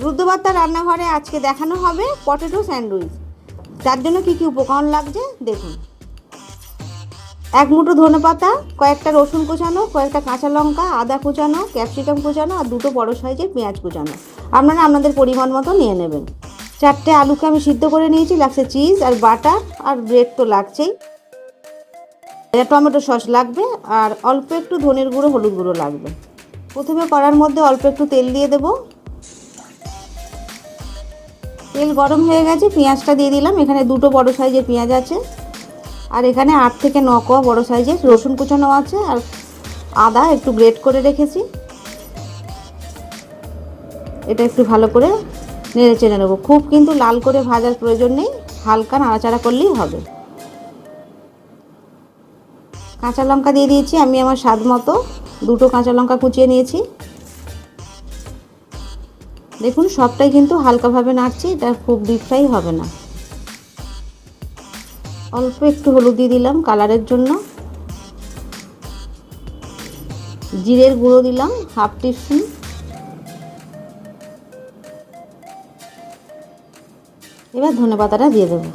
রুদ্রবার্তা রান্নাঘরে আজকে দেখানো হবে পটেটো স্যান্ডউইচ। তার জন্য কি কি উপকরণ লাগছে দেখুন। এক মুঠো ধনে পাতা, কয়েকটা রসুন কুচানো, কয়েকটা কাঁচা লঙ্কা, আদা কুচানো, ক্যাপসিকাম কুচানো আর দুটো বড় সাইজের পেঁয়াজ কুচানো। আপনারা আপনাদের পরিমাণ মতো নিয়ে নেবেন। চারটে আলুকে আমি সিদ্ধ করে নিয়েছি, লাগছে চিজ আর বাটার আর ব্রেড তো লাগছেই। টমেটো সস লাগবে আর অল্প একটু ধনের গুঁড়ো, হলুদ গুঁড়ো লাগবে। প্রথমে কড়ার মধ্যে অল্প একটু তেল দিয়ে দেবো। তেল গরম হয়ে গেছে, পেঁয়াজটা দিয়ে দিলাম। এখানে দুটো বড় সাইজের পেঁয়াজ আছে। আর এখানে আট থেকে ন কোয়া বড়ো সাইজের রসুন কুচানো আছে আর আদা একটু গ্রেট করে রেখেছি। এটা একটু ভালো করে নেড়ে চেড়ে নেব। খুব কিন্তু লাল করে ভাজার প্রয়োজন নেই, হালকা নাড়াচাড়া করলেই হবে। কাঁচা লঙ্কা দিয়ে দিয়েছি, আমি আমার স্বাদ মতো দুটো কাঁচা লঙ্কা কুচিয়ে নিয়েছি। দেখুন, সবটাই কিন্তু হালকাভাবে নাড়ছি, এটা খুব ডিপ ফ্রাই হবে না। অল্প একটু হলুদ দিয়ে দিলাম কালারের জন্য। জিরের গুঁড়ো দিলাম হাফ টিস্পুন। এবার ধনে পাতাটা দিয়ে দেবো।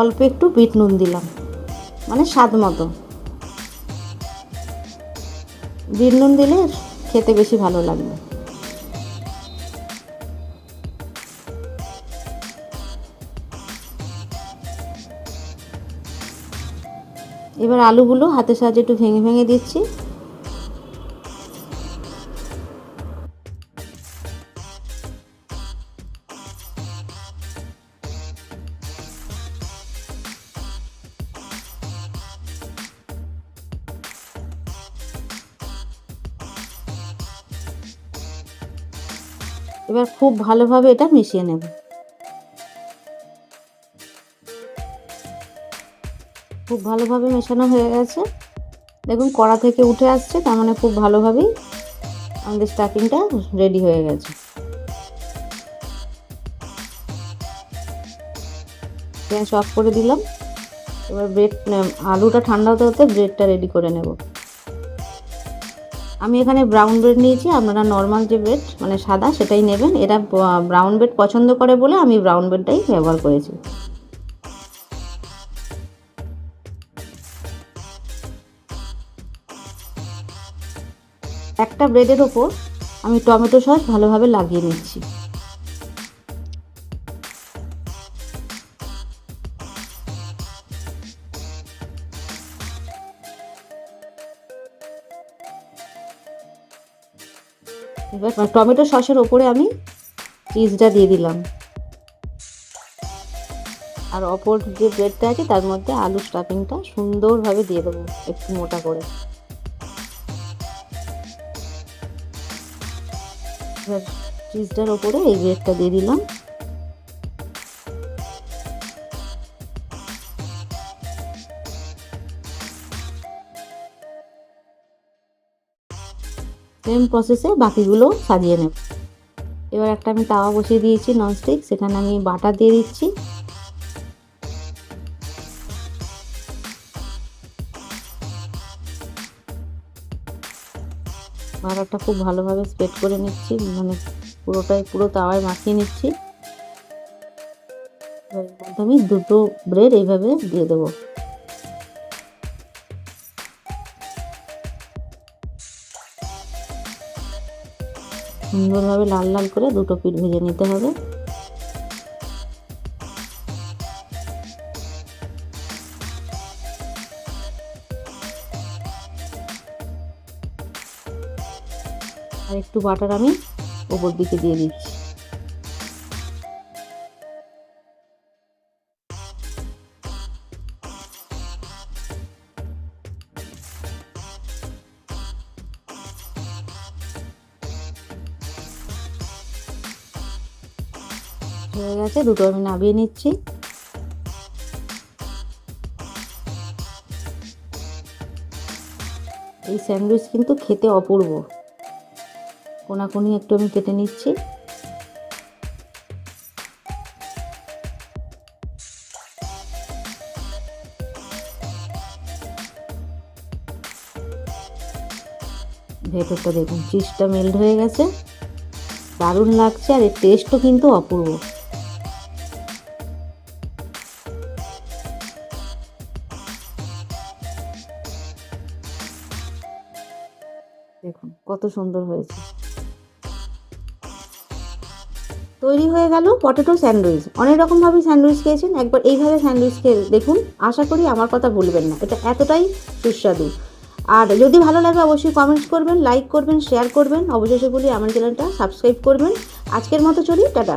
অল্প একটু বিট নুন দিলাম মানে স্বাদ মতো। বিট নুন দিলে খেতে বেশি ভালো লাগবে। এবার আলুগুলো হাতের সাহায্যে একটু ভেঙে ভেঙে দিচ্ছি। এবার খুব ভালোভাবে এটা মিশিয়ে নেব। খুব ভালোভাবে মেশানো হয়ে গেছে। দেখুন কড়া থেকে উঠে আসছে, তার মানে খুব ভালোভাবেই আমাদের স্টাফিংটা রেডি হয়ে গেছে। গ্যাস অফ করে দিলাম। এবার ব্রেড আলুটা ঠান্ডা হতে হতে ব্রেডটা রেডি করে নেব। আমি এখানে ব্রাউন ব্রেড নিয়েছি, আপনারা নর্মাল যে ব্রেড মানে সাদা, সেটাই নেবেন। এরা ব্রাউন ব্রেড পছন্দ করে বলে আমি ব্রাউন ব্রেডটাই ব্যবহার করেছি। একটা ব্রেডের ওপর আমি টমেটো সস ভালোভাবে লাগিয়ে নিচ্ছি। এবার টমেটো সসের ওপরে আমি চিজটা দিয়ে দিলাম। আর অপর যে ব্রেডটা আছে, তার মধ্যে আলু স্টাফিংটা সুন্দরভাবে দিয়ে দেবো, একটু মোটা করে। এবার চিজটার ওপরে এই ব্রেডটা দিয়ে দিলাম। সেম প্রসেসে বাকিগুলো সাজিয়ে নেব। এবার একটা আমি তাওয়া বসিয়ে দিয়েছি ননস্টিক সেখানে আমি বাটার দিয়ে দিচ্ছি। বাটারটা খুব ভালোভাবে স্প্রেড করে নিচ্ছি মানে পুরোটাই, পুরো তাওয়ায় মাখিয়ে নিচ্ছি। আমি দুটো ব্রেড এইভাবে দিয়ে দেবো। সুন্দরভাবে লাল লাল করে দুটো পিঠ ভেজে নিতে হবে। আর একটু বাটার আমি ওপর দিকে দিয়ে দিচ্ছি। হয়ে গেছে, দুটো আমি নামিয়ে নিচ্ছি। এই স্যান্ডউইচ কিন্তু খেতে অপূর্ব। কোনাকুনি একটু আমি কেটে নিচ্ছি। ভেতরটা দেখুন চিজটা মেল্ট হয়ে গেছে। দারুণ লাগছে আর এর টেস্টও কিন্তু অপূর্ব। দেখুন, কত সুন্দর হয়েছে। তৈরি হয়ে গেল পটেটো স্যান্ডউইচ অনেক রকমভাবে স্যান্ডউইচ খেয়েছেন, একবার এইভাবে স্যান্ডউইচ খেয়ে দেখুন, আশা করি আমার কথা ভুলবেন না, এটা এতটাই সুস্বাদু। আর যদি ভালো লাগে অবশ্যই কমেন্টস করবেন লাইক করবেন শেয়ার করবেন, অবশেষে বলি আমার চ্যানেলটা সাবস্ক্রাইব করবেন। আজকের মতো চলি, টাটা।